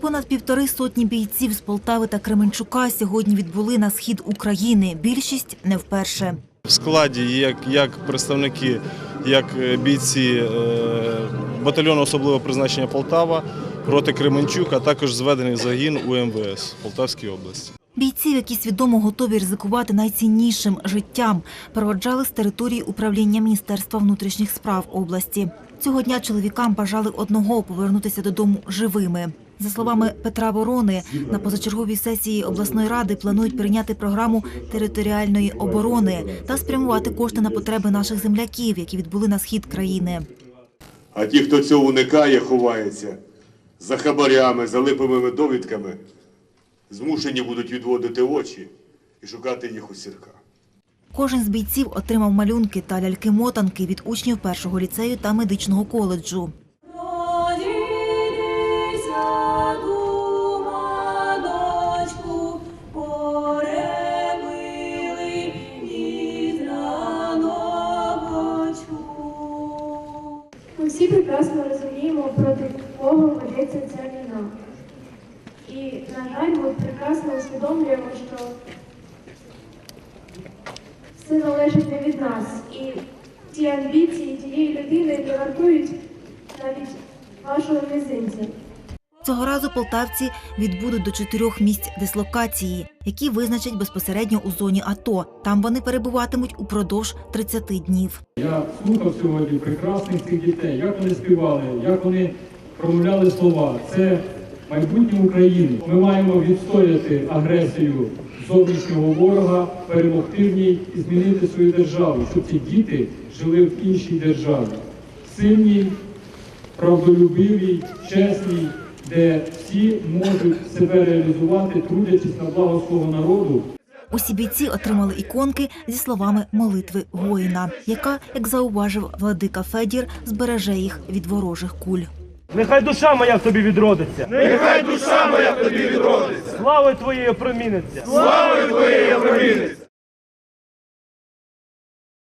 Понад півтори сотні бійців з Полтави та Кременчука сьогодні відбули на схід України. Більшість не вперше. В складі як, як представники, як е, бійці е, батальйону особливого призначення Полтава, роти Кременчук, а також зведений загін УМВС Полтавській області. Бійців, які свідомо готові ризикувати найціннішим життям, проводжали з території управління Міністерства внутрішніх справ області. Цього дня чоловікам бажали одного повернутися додому живими. За словами Петра Ворони, на позачерговій сесії обласної ради планують прийняти програму територіальної оборони та спрямувати кошти на потреби наших земляків, які відбули на схід країни. А ті, хто цього уникає, ховається за хабарями, за липовими довідками, змушені будуть відводити очі і шукати їх у сірках. Кожен з бійців отримав малюнки та ляльки-мотанки від учнів першого ліцею та медичного коледжу. Всі прекрасно розуміємо, проти кого ведеться ця війна. І, на жаль, ми прекрасно усвідомлюємо, що все залежить не від нас. І ті амбіції тієї людини не вартують навіть вашого мізинця. Цього разу полтавці відбудуть до чотирьох місць дислокації, які визначать безпосередньо у зоні АТО. Там вони перебуватимуть упродовж 30 днів. Я слухав сьогодні прекрасних цих дітей, як вони співали, як вони промовляли слова. Це майбутнє України. Ми маємо відстояти агресію зовнішнього ворога, перемогти в ній і змінити свою державу, щоб ці діти жили в іншій державі. Сильній, правдолюбивій, чесній, де всі можуть себе реалізувати, трудячись на благо свого народу, Усі бійці отримали іконки зі словами молитви воїна, яка, як зауважив владика Федір, збереже їх від ворожих куль. Нехай душа моя в тобі відродиться. Нехай душа моя в тобі відродиться. Славою твоєю проміниться. Славою твоєю проміниться.